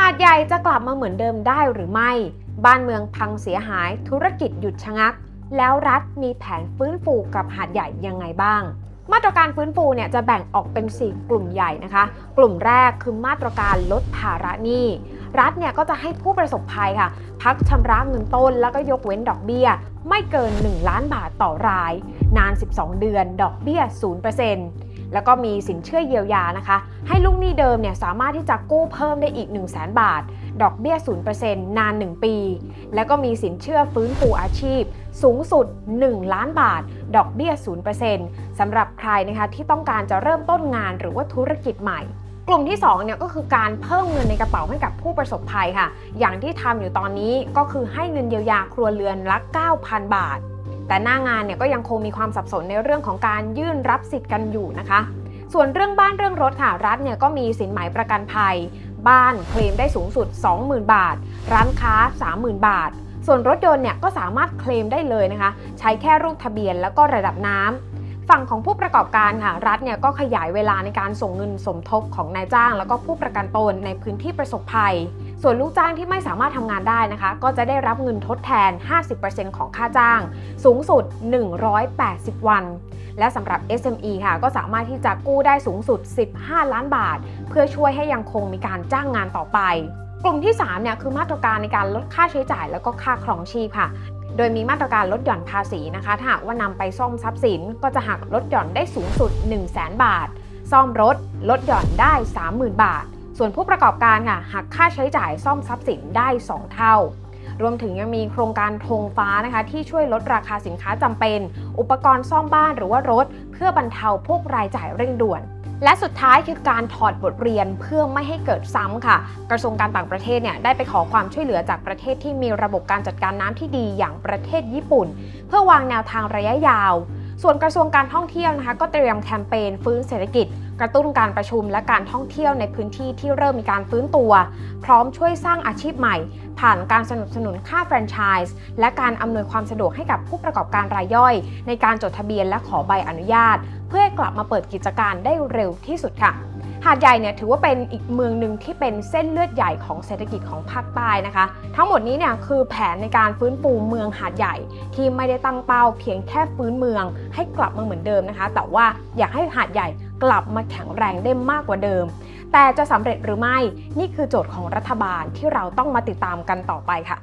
หาดใหญ่จะกลับมาเหมือนเดิมได้หรือไม่ บ้านเมืองพังเสียหาย ธุรกิจหยุดชะงัก แล้วรัฐมีแผนฟื้นฟูกับหาดใหญ่ยังไงบ้าง มาตรการฟื้นฟูเนี่ยจะแบ่งออกเป็น 4 กลุ่มใหญ่นะคะ กลุ่มแรกคือมาตรการลดภาระหนี้ รัฐเนี่ยก็จะให้ผู้ประสบภัยค่ะ พักชำระเงินต้นแล้วก็ยกเว้นดอกเบี้ย ไม่เกิน 1 ล้านบาทต่อราย นาน 12 เดือน ดอกเบี้ย 0% แล้วก็มีสินเชื่อเยียวยานะคะ ให้ลูกหนี้เดิมเนี่ยสามารถที่จะกู้เพิ่มได้อีก 1 0 0 0 0แบาท ดอกเบี้ย 0%นาน 1 ปี แล้วก็มีสินเชื่อฟื้นฟูอาชีพ สูงสุด 1 ล้านบาท ดอกเบี้ย 0%สำหรับใครนะคะที่ต้องการจะเริ่มต้นงานหรือว่าธุรกิจใหม่กลุ่มที่2เนี่ยก็คือการเพิ่มเงินในกระเป๋าให้กับผู้ประสบภัยค่ะ อย่างที่ทำอยู่ตอนนี้ก็คือให้เงินเยียวยาครัวเรือนละ 9,000 บาท แต่หน้างานเนี่ยก็ยังคงมีความสับสนในเรื่องของการยื่นรับสิทธิ์กันอยู่นะคะ ส่วนเรื่องบ้านเรื่องรถค่ะรัฐเนี่ยก็มีสินไหมประกันภัย บ้านเคลมได้สูงสุด 20,000 บาท ร้านค้า 30,000 บาท ส่วนรถยนต์เนี่ยก็สามารถเคลมได้เลยนะคะ ใช้แค่รูปทะเบียนแล้วก็ระดับน้ำฝั่งของผู้ประกอบการค่ะรัฐเนี่ยก็ขยายเวลาในการส่งเงินสมทบของนายจ้าง แล้วก็ผู้ประกันตนในพื้นที่ประสบภัย ส่วนลูกจ้างที่ไม่สามารถทำงานได้นะคะ ก็จะได้รับเงินทดแทน 50%ของค่าจ้าง สูงสุด 180 วัน และสำหรับ SME ค่ะ ก็สามารถที่จะกู้ได้สูงสุด 15 ล้านบาท เพื่อช่วยให้ยังคงมีการจ้างงานต่อไป กลุ่มที่3เนี่ยคือมาตรการในการลดค่าใช้จ่ายแล้วก็ค่าครองชีพค่ะโดยมีมาตรการลดหย่อนภาษีนะคะถ้าหากว่านำไปซ่อมทรัพย์สิน ก็จะหักลดหย่อนได้สูงสุด 1 0 0 0 0แบาท ซ่อมรถลดหย่อนได้ 30,000 บาท ส่วนผู้ประกอบการค่ะหักค่าใช้จ่ายซ่อมทรัพย์สินได้ 2 เท่า รวมถึงยังมีโครงการธงฟ้านะคะ ที่ช่วยลดราคาสินค้าจำเป็น อุปกรณ์ซ่อมบ้านหรือว่ารถ เพื่อบรรเทาพวกรายจ่ายเร่งด่วนและสุดท้ายคือการถอดบทเรียนเพื่อไม่ให้เกิดซ้ำค่ะ กระทรวงการต่างประเทศเนี่ยได้ไปขอความช่วยเหลือจากประเทศที่มีระบบการจัดการน้ำที่ดีอย่างประเทศญี่ปุ่น เพื่อวางแนวทางระยะยาว ส่วนกระทรวงการท่องเที่ยวนะคะ ก็เตรียมแคมเปญฟื้นเศรษฐกิจ กระตุ้นการประชุมและการท่องเที่ยวในพื้นที่ที่เริ่มมีการฟื้นตัว พร้อมช่วยสร้างอาชีพใหม่ ผ่านการสนับสนุนค่าแฟรนไชส์และการอำนวยความสะดวกให้กับผู้ประกอบการรายย่อย ในการจดทะเบียนและขอใบอนุญาต เพื่อกลับมาเปิดกิจการได้เร็วที่สุดค่ะหาดใหญ่เนี่ยถือว่าเป็นอีกเมืองหนึ่งที่เป็นเส้นเลือดใหญ่ของเศรษฐกิจของภาคใต้นะคะ ทั้งหมดนี้เนี่ยคือแผนในการฟื้นฟูเมืองหาดใหญ่ ที่ไม่ได้ตั้งเป้าเพียงแค่ฟื้นเมืองให้กลับมาเหมือนเดิมนะคะ แต่ว่าอยากให้หาดใหญ่ กลับมาแข็งแรงได้มากกว่าเดิม แต่จะสำเร็จหรือไม่นี่คือโจทย์ของรัฐบาลที่เราต้องมาติดตามกันต่อไปค่ะ